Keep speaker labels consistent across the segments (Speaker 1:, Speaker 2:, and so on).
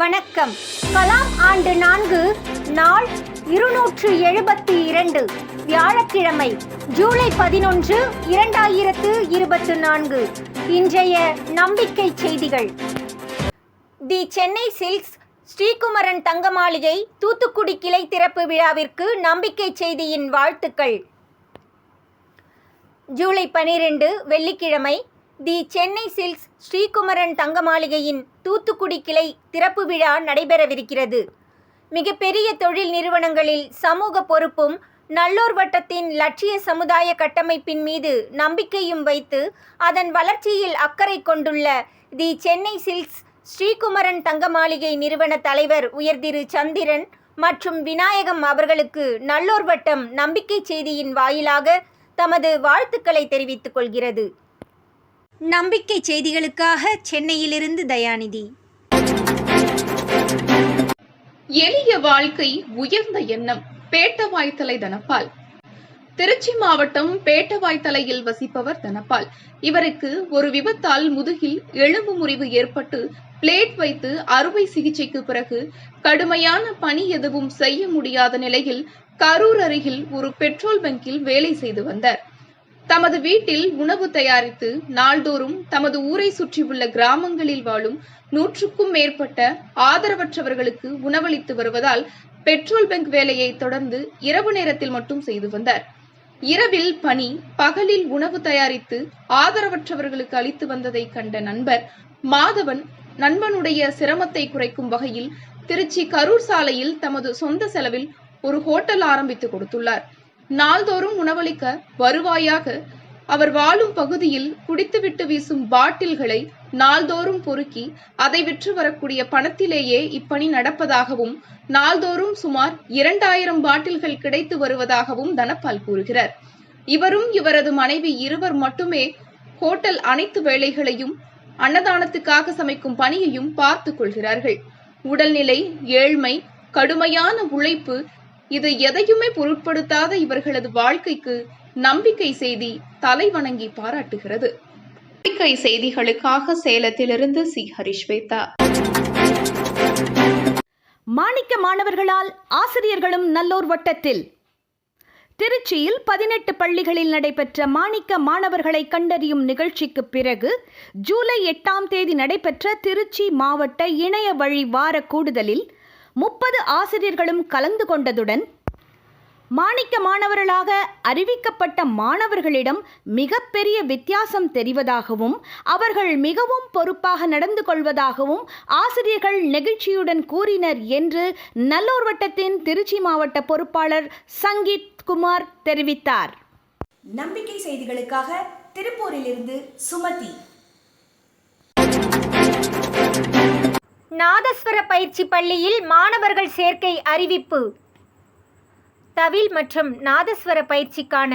Speaker 1: வணக்கம். கலாம் ஆண்டு நான்கு நாள் இருநூற்று எழுபத்தி இரண்டு வியாழக்கிழமை ஜூலை பதினொன்று இரண்டாயிரத்து இருபத்து நான்கு. இன்றைய நம்பிக்கை செய்திகள். தி சென்னை சில்க்ஸ் ஸ்ரீகுமரன் தங்க மாளிகை தூத்துக்குடி கிளை திறப்பு விழாவிற்கு நம்பிக்கை செய்தியின் வாழ்த்துக்கள். ஜூலை பனிரெண்டு வெள்ளிக்கிழமை தி சென்னை சில்க்ஸ் ஸ்ரீகுமரன் தங்க மாளிகையின் தூத்துக்குடி கிளை திறப்பு விழா நடைபெறவிருக்கிறது. மிகப்பெரிய தொழில் நிறுவனங்களில் சமூக பொறுப்பும் நல்லோர் வட்டத்தின் லட்சிய சமுதாய கட்டமைப்பின் மீது நம்பிக்கையும் வைத்து அதன் வளர்ச்சியில் அக்கறை கொண்டுள்ள தி சென்னை சில்க்ஸ் ஸ்ரீகுமரன் தங்க மாளிகை நிறுவன தலைவர் உயர்திரு சந்திரன் மற்றும் விநாயகம் அவர்களுக்கு நல்லோர் வட்டம் நம்பிக்கை செய்தியின் வாயிலாக தமது வாழ்த்துக்களை தெரிவித்துக் கொள்கிறது. நம்பிக்கை செய்திகளுக்காக சென்னையிலிருந்து தயாநிதி.
Speaker 2: எளிய வாழ்க்கை உயர்ந்த எண்ணம் பேட்டவாய்த்தலை தனப்பால். திருச்சி மாவட்டம் பேட்டவாய்த்தலையில் வசிப்பவர் தனப்பால். இவருக்கு ஒரு விபத்தால் முதுகில் எலும்பு முறிவு ஏற்பட்டு பிளேட் வைத்து அறுவை சிகிச்சைக்கு பிறகு கடுமையான பணி எதுவும் செய்ய முடியாத நிலையில் கரூர் அருகில் ஒரு பெட்ரோல் பங்கில் வேலை செய்து வந்தார். தமது வீட்டில் உணவு தயாரித்து நாள்தோறும் தமது ஊரை சுற்றியுள்ள கிராமங்களில் வாழும் நூற்றுக்கும் மேற்பட்ட ஆதரவற்றவர்களுக்கு உணவளித்து வருவதால் பெட்ரோல் பங்க் வேலையை தொடர்ந்து இரவு நேரத்தில் மட்டும் செய்து வந்தார். இரவில் பணி பகலில் உணவு தயாரித்து ஆதரவற்றவர்களுக்கு அளித்து வந்ததை கண்ட நண்பர் மாதவன் நண்பனுடைய சிரமத்தை குறைக்கும் வகையில் திருச்சி கரூர் சாலையில் தமது சொந்த செலவில் ஒரு ஹோட்டல் ஆரம்பித்து கொடுத்துள்ளார். நாள்தோறும் உணவளிக்க வருவாயாக அவர் வாழும் பகுதியில் குடித்துவிட்டு வீசும் பாட்டில்களை நாள்தோறும் பொறுக்கி அதை விற்று வரக்கூடிய பணத்திலேயே இப்பணி நடப்பதாகவும் நாள்தோறும் சுமார் இரண்டாயிரம் பாட்டில்கள் கிடைத்து வருவதாகவும் தனபால் கூறுகிறார். இவரும் இவரது மனைவி இருவர் மட்டுமே ஹோட்டல் அனைத்து வேலைகளையும் அன்னதானத்துக்காக சமைக்கும் பணியையும் பார்த்துக் கொள்கிறார்கள். உடல்நிலை ஏழ்மை கடுமையான உழைப்பு இது எதையுமே பொருட்படுத்தாத இவர்களது வாழ்க்கைக்கு நம்பிக்கை செய்தி தலை வணங்கி பாராட்டுகிறது. நம்பிக்கை செய்திகளுக்காக சேலத்திலிருந்து சி. ஹரிஸ்வேதா
Speaker 3: மாணிக்க மாணவர்களால் ஆசிரியர்களும் நல்லோர் வட்டத்தில். திருச்சியில் பதினெட்டு பள்ளிகளில் நடைபெற்ற மாணிக்க மாணவர்களை கண்டறியும் நிகழ்ச்சிக்கு பிறகு ஜூலை எட்டாம் தேதி நடைபெற்ற திருச்சி மாவட்ட இணைய வழி வார கூடுதலில் முப்பது ஆசிரியர்களும் கலந்து கொண்டதுடன் மாணிக்க மாணவர்களாக அறிவிக்கப்பட்ட மாணவர்களிடம் மிகப்பெரிய வித்தியாசம் தெரிவதாகவும் அவர்கள் மிகவும் பொறுப்பாக நடந்து கொள்வதாகவும் ஆசிரியர்கள் நெகிழ்ச்சியுடன் கூறினர் என்று நல்லூர் வட்டத்தின் திருச்சி மாவட்ட பொறுப்பாளர் சங்கீத் குமார் தெரிவித்தார்.
Speaker 4: நம்பிக்கை செய்திகளுக்காக திருப்பூரிலிருந்து சுமதி.
Speaker 1: நாதஸ்வர பயிற்சி பள்ளியில் மாணவர்கள் சேர்க்கை அறிவிப்பு. தவில் மற்றும் நாதஸ்வர பயிற்சிக்கான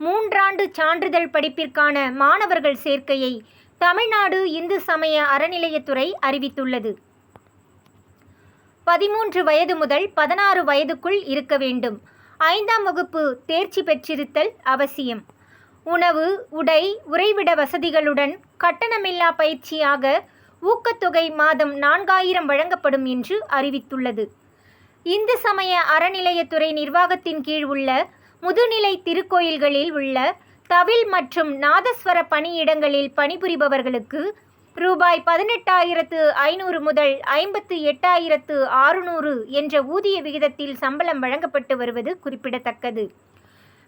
Speaker 1: மூன்றாண்டு சான்றிதழ் படிப்பிற்கான மாணவர்கள் சேர்க்கையை தமிழ்நாடு இந்து சமய அறநிலையத்துறை அறிவித்துள்ளது. பதிமூன்று வயது முதல் பதினாறு வயதுக்குள் இருக்க வேண்டும். ஐந்தாம் வகுப்பு தேர்ச்சி பெற்றிருத்தல் அவசியம். உணவு உடை உறைவிட வசதிகளுடன் கட்டணமில்லா பயிற்சியாக ஊக்கத்தொகை மாதம் நான்காயிரம் வழங்கப்படும் என்று அறிவித்துள்ளது. இந்து சமய அறநிலையத்துறை நிர்வாகத்தின் கீழ் உள்ள முதுநிலை திருக்கோயில்களில் உள்ள தவில் மற்றும் நாதஸ்வர பணியிடங்களில் பணிபுரிபவர்களுக்கு ரூபாய் பதினெட்டாயிரத்து ஐநூறு முதல் ஐம்பத்து எட்டாயிரத்து ஆறுநூறு என்ற ஊதிய விகிதத்தில் சம்பளம் வழங்கப்பட்டு வருவது குறிப்பிடத்தக்கது.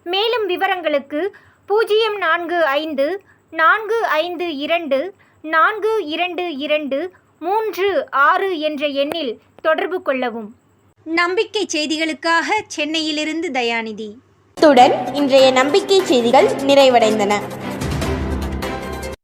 Speaker 1: மேலும் விவரங்களுக்கு பூஜ்ஜியம் நான்கு ஐந்து நான்கு ஐந்து இரண்டு நான்கு இரண்டு இரண்டு மூன்று ஆறு என்ற எண்ணில் தொடர்பு கொள்ளவும். நம்பிக்கை செய்திகளுக்காக சென்னையிலிருந்து தயாநிதி.
Speaker 5: இத்துடன் இன்றைய நம்பிக்கை செய்திகள் நிறைவடைந்தன.